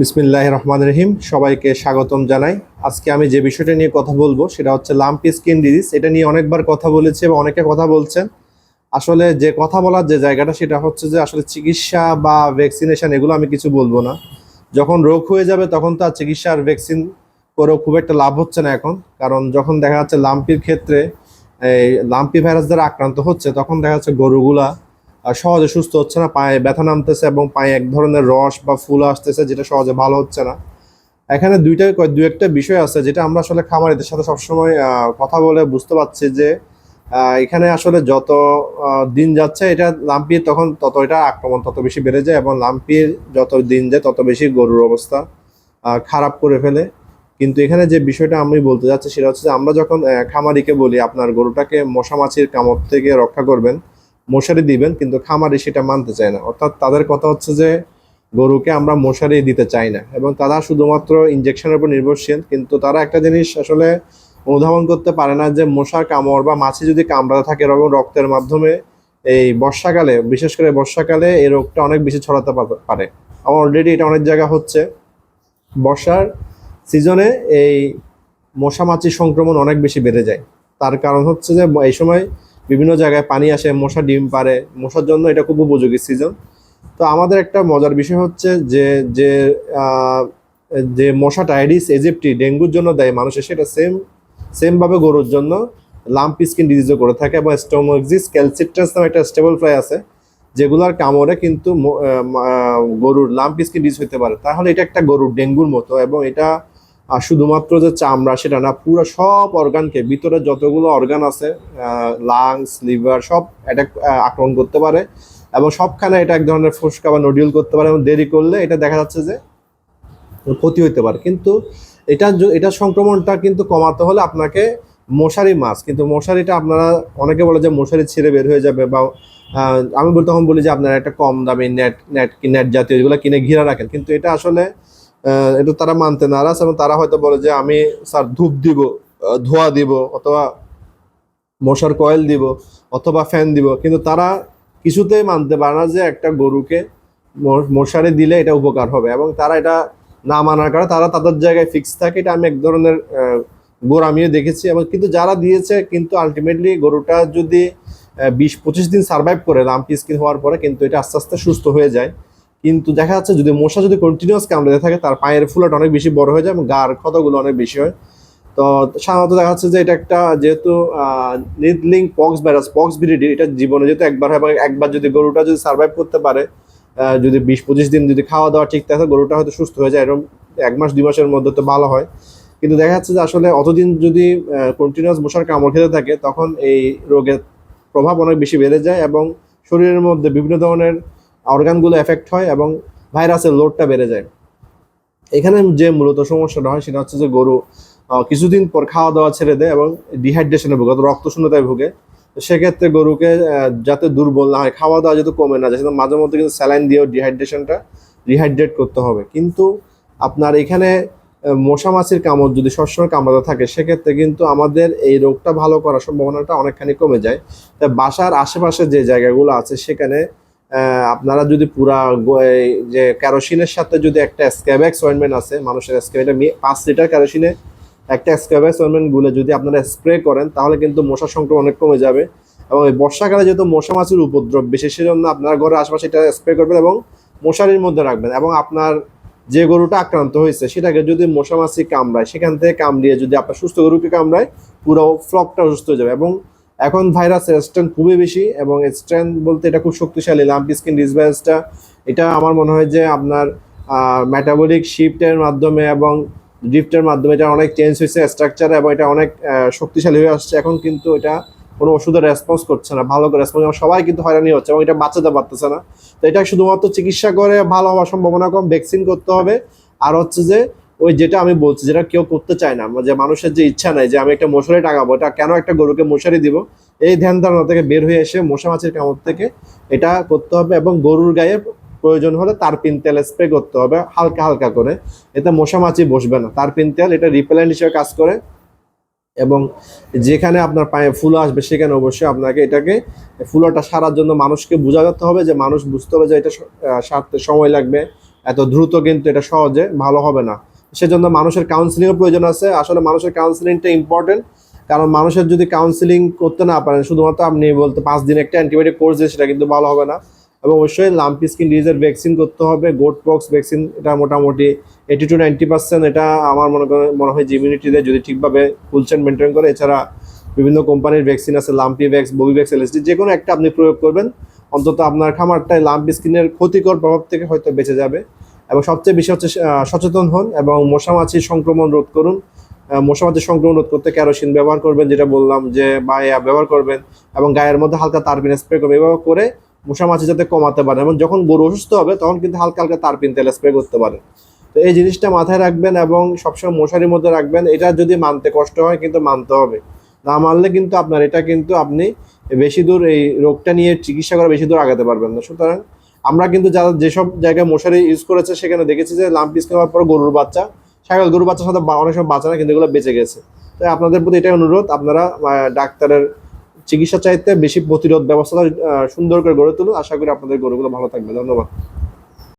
বিসমিল্লাহ রহমান রহিম। সবাইকে স্বাগতম জানাই। আজকে আমি যে বিষয়টা নিয়ে কথা বলব, সেটা হচ্ছে লাম্পি স্কিন ডিজিজ এটা নিয়ে অনেকবার কথা বলেছি এবং অনেকে কথা বলছেন। আসলে যে কথা বলার যে জায়গাটা, সেটা হচ্ছে যে আসলে চিকিৎসা বা ভ্যাকসিনেশন এগুলো আমি কিছু বলব না। যখন রোগ হয়ে যাবে, তখন তো আর চিকিৎসা আর ভ্যাকসিন করেও খুব একটা লাভ হচ্ছে না এখন। কারণ যখন দেখা যাচ্ছে লাম্পির ক্ষেত্রে এই লাম্পি ভাইরাস দ্বারা আক্রান্ত হচ্ছে, তখন দেখা যাচ্ছে গরুগুলা সহজে সুস্থ হচ্ছে না, পায়ে ব্যথা নামতেছে এবং পায়ে এক ধরনের রস বা ফুল আসতেছে যেটা সহজে ভালো হচ্ছে না। এখানে দুইটা দু একটা বিষয় আছে যেটা আমরা আসলে খামারিদের সাথে সবসময় কথা বলে বুঝতে পারছি যে এখানে আসলে যত দিন যাচ্ছে এটা লাম্পির তখন তত এটা আক্রমণ তত বেশি বেড়ে যায় এবং লাম্পির যত দিন যায় তত বেশি গরুর অবস্থা খারাপ করে ফেলে। কিন্তু এখানে যে বিষয়টা আমি বলতে যাচ্ছি সেটা হচ্ছে যে আমরা যখন খামারিকে বলি আপনার গরুটাকে মশা মাছির কামড় থেকে রক্ষা করবেন মশারি দিবেন, কিন্তু খামারি সেটা মানতে চায় না। অর্থাৎ তাদের কথা হচ্ছে যে, গরুকে আমরা মশারি দিতে চাই না। এবং তারা শুধুমাত্র ইনজেকশনের উপর নির্ভরশীল, কিন্তু তারা একটা জিনিস আসলে অনুধাবন করতে পারে না যে, মশার কামড় বা মাছি যদি কামড়াতে থাকে এরকম রক্তের মাধ্যমে, এই বর্ষাকালে, বিশেষ করে বর্ষাকালে এই রোগটা অনেক বেশি ছড়াতে পারে। আমার অলরেডি এটা অনেক জায়গা হচ্ছে। বর্ষার সিজনে এই মশা মাছির সংক্রমণ অনেক বেশি বেড়ে যায়। তার কারণ হচ্ছে যে, এই সময় বিভিন্ন জায়গায় পানি আসে, মশা ডিম পারে, মশার জন্য এটা খুব উপযোগী সিজন তো আমাদের একটা মজার বিষয় হচ্ছে যে যে যে মশা অ্যাডিস এজিপ্টি ডেঙ্গুর জন্য দেয় মানুষের সেটা সেম সেম ভাবে গরুর জন্য লাম্প স্কিন ডিজিজও করে থাকে এবং স্টোমোক্সিস ক্যালসিট্রাস নামে একটা স্টেবল ফ্লাই আছে, যেগুলোর কামড়ে কিন্তু গরুর লাম্প স্কিন ডিজিজ হতে পারে। তাহলে এটা একটা গরুর ডেঙ্গুর মতো এবং এটা আহ, শুধুমাত্র যে চামড়া সেটা না পুরো সব অর্গানকে ভিতরে যতগুলো অর্গান আছে লাংস লিভার সব অ্যাটাক আক্রমণ করতে পারে এবং সবখানে এটা এক ধরনের ফুসকা বা নডিউল করতে পারে এবং দেরি করলে এটা দেখা যাচ্ছে যে ক্ষতি হতে পারে। কিন্তু এটা এটা সংক্রমণটা কিন্তু কমাতে হলে আপনাকে মশারি মাছ কিন্তু মশারিটা আপনারা অনেকে বলে যে মশারি ছিঁড়ে বের হয়ে যাবে বা আমি তখন বলি যে আপনারা একটা কম দামি নেট নেট নেট জাতীয় এগুলো কিনে ঘিরে রাখেন। কিন্তু এটা আসলে এটা তারা মানতে নারাজ এবং তারা হয়তো বলে যে আমি, স্যার, ধূপ দিব ধোয়া দিব, অথবা মশার কয়েল দিব, অথবা ফ্যান দিব। কিন্তু তারা কিছুতেই মানতে পারে না যে একটা গরুকে মশারি দিলে এটা উপকার হবে এবং তারা এটা না মানার কারণে তারা তাদের জায়গায় ফিক্স থাকে। এটা আমি এক ধরনের গরু আমিও দেখেছি এবং কিন্তু যারা দিয়েছে, কিন্তু আলটিমেটলি গরুটা যদি বিশ পঁচিশ দিন সার্ভাইভ করে লাম্পি স্কিন হওয়ার পরে, কিন্তু এটা আস্তে আস্তে সুস্থ হয়ে যায়। কিন্তু দেখা যাচ্ছে যদি মশা যদি কন্টিনিউয়াস কামড়ে থাকে, তার পায়ের ফুলাটা অনেক বেশি বড় হয়ে যায় এবং গার ক্ষতগুলো অনেক বেশি হয়। তো সাধারণত দেখা যাচ্ছে যে এটা একটা যেহেতু নিডলিং পক্স ভাইরাস পক্স ভিডিডি এটা জীবনে যেহেতু একবার হয় এবং একবার যদি গরুটা যদি সার্ভাইভ করতে পারে যদি বিশ পঁচিশ দিন যদি খাওয়া দাওয়া ঠিক থাকে, গরুটা হয়তো সুস্থ হয়ে যায়, এরকম এক মাস, দুই মাসের মধ্যে তো ভালো হয়। কিন্তু দেখা যাচ্ছে যে আসলে অতদিন যদি কন্টিনিউয়াস মশার কামড় খেতে থাকে, তখন এই রোগের প্রভাব অনেক বেশি বেড়ে যায় এবং শরীরের মধ্যে বিভিন্ন ধরনের অর্গানগুলো এফেক্ট হয় এবং ভাইরাসের লোডটা বেড়ে যায়। এখানে যে মূলত সমস্যাটা হয় সেটা হচ্ছে যে গরু কিছুদিন পর খাওয়া দাওয়া ছেড়ে দেয় এবং ডিহাইড্রেশনে ভোগে রক্ত শূন্যতায় ভোগে। সেক্ষেত্রে গরুকে যাতে দুর্বল না হয়, খাওয়া দাওয়া যাতে কমে না যায় মাঝে মধ্যে কিন্তু স্যালাইন দিয়েও ডিহাইড্রেশনটা রিহাইড্রেট করতে হবে। কিন্তু আপনার এখানে মশা মাছির কামড় যদি সবসময় কামড়াতে থাকে, সেক্ষেত্রে কিন্তু আমাদের এই রোগটা ভালো করার সম্ভাবনাটা অনেকখানি কমে যায়। তাই বাসার আশেপাশে যে জায়গাগুলো আছে, সেখানে আপনারা যদি পুরা যে ক্যারোসিনের সাথে যদি একটা স্ক্যাবেক্স অয়েন্টমেন্ট আছে, মানুষের স্ক্যাব পাঁচ লিটার ক্যারোসিনে একটা স্ক্যাবেক্স অয়েন্টমেন্ট গুলে যদি আপনারা স্প্রে করেন, তাহলে কিন্তু মশা সংক্রমণ অনেক কমে যাবে। এবং এই বর্ষাকালে যেহেতু মশা মাছির উপদ্রব বেশি, সেজন্য আপনার ঘরের আশেপাশে এটা স্প্রে করবেন এবং মশারির মধ্যে রাখবেন এবং আপনার যে গরুটা আক্রান্ত হয়েছে, সেটাকে যদি মশা মাছি কামড়ায়, সেখান থেকে কামড়িয়ে যদি আপনার সুস্থ গরুকে কামড়ায়, পুরো ফ্লকটা সুস্থ হয়ে যাবে এবং এখন ভাইরাসের স্ট্রেন্থ খুবই বেশি এবং স্ট্রেন্থ বলতে এটা খুব শক্তিশালী লাম্পি স্কিন ডিসভাইরাসটা এটা আমার মনে হয় যে আপনার মেটাবলিক শিফটের মাধ্যমে এবং ড্রিফটের মাধ্যমে এটা অনেক চেঞ্জ হয়েছে স্ট্রাকচার এবং এটা অনেক শক্তিশালী হয়ে আসছে। এখন কিন্তু এটা কোনো ওষুধের রেসপন্স করছে না, ভালো করে রেসপন্স সবাই কিন্তু হয়রানি হচ্ছে এবং এটা বাঁচাতে পারতেছে না। তো এটা শুধুমাত্র চিকিৎসা করে ভালো হওয়ার সম্ভাবনা কম ভ্যাকসিন করতে হবে। আর হচ্ছে যে ওই যেটা আমি বলছি, যেটা কেউ করতে চায় না যে মানুষের যে ইচ্ছা নাই, যে আমি একটা মশারি টাঙাবো, এটা কেন একটা গরুকে মশারি দিব? এই ধ্যান ধারণা থেকে বের হয়ে এসে মশা মাছির কামড় থেকে এটা করতে হবে এবং গরুর গায়ে প্রয়োজন হলে তারপিন তেল স্প্রে করতে হবে, হালকা হালকা করে। এতে মশা মাছি বসবে না। তারপিন তেল এটা রিপেলেন্ট হিসেবে কাজ করে এবং যেখানে আপনার পায়ে ফুলো আসবে, সেখানে অবশ্যই আপনাকে এটাকে, ফুলোটা সারার জন্য মানুষকে বোঝা বোঝাতে হবে যে মানুষ বুঝতে হবে যে এটা সারতে সময় লাগবে, এত দ্রুত কিন্তু এটা সহজে ভালো হবে না। সেজন্য মানুষের কাউন্সিলিংয়ের প্রয়োজন আছে। আসলে মানুষের কাউন্সিলিংটা ইম্পর্টেন্ট কারণ মানুষের যদি কাউন্সিলিং করতে না পারেন, শুধুমাত্র আপনি বলতে পাঁচ দিন একটা অ্যান্টিবায়োটিক কোর্স দিয়ে সেটা কিন্তু ভালো হবে না। এবং অবশ্যই লাম্পি স্কিন ডিজিজের ভ্যাকসিন করতে হবে গোট পক্স ভ্যাকসিন এটা মোটামুটি এইটি টু নাইনটি পার্সেন্ট এটা আমার মনে করে, মনে হয় যে ইমিউনিটি দেয় যদি ঠিকভাবে ফুলচেন মেনটেন করে, এছাড়া বিভিন্ন কোম্পানির ভ্যাকসিন আছে লাম্পি ভ্যাক্স ববি ভ্যাক্স এলএসডি যে কোনো একটা আপনি প্রয়োগ করবেন, অন্তত আপনার খামারটায় লাম্পি স্কিনের ক্ষতিকর প্রভাব থেকে হয়তো বেঁচে যাবে। এবং সবচেয়ে বেশি হচ্ছে সচেতন হন এবং মশামাছির সংক্রমণ রোধ করুন। মশা মশামাছির সংক্রমণ রোধ করতে ক্যারোসিন ব্যবহার করবেন, যেটা বললাম যে বা ব্যবহার করবেন এবং গায়ের মধ্যে হালকা তারপিন স্প্রে করবেন। এভাবে করে মশামাছি যাতে কমাতে পারেন এবং যখন গরু অসুস্থ হবে, তখন কিন্তু হালকা হালকা তারপিন তেল স্প্রে করতে পারেন। তো এই জিনিসটা মাথায় রাখবেন এবং সবসময় মশারির মধ্যে রাখবেন। এটা যদি মানতে কষ্ট হয়, কিন্তু মানতে হবে। না মানলে কিন্তু আপনার, এটা কিন্তু আপনি বেশি দূর এই রোগটা নিয়ে চিকিৎসা করে বেশি দূর আগাতে পারবেন না। সুতরাং আমরা কিন্তু যারা যেসব জায়গায় মশারি ইউজ করেছে, সেখানে দেখেছি যে লাম্প পিস করার পর গরুর বাচ্চা ছাগল গরুর বাচ্চার সাথে অনেক সময় বাঁচা না, কিন্তু এগুলো বেঁচে গেছে। তাই আপনাদের প্রতি এটাই অনুরোধ, আপনারা ডাক্তারের চিকিৎসা চাইতে বেশি প্রতিরোধ ব্যবস্থাটা সুন্দর করে গড়ে তুলুন। আশা করি আপনাদের গরুগুলো ভালো থাকবে। ধন্যবাদ।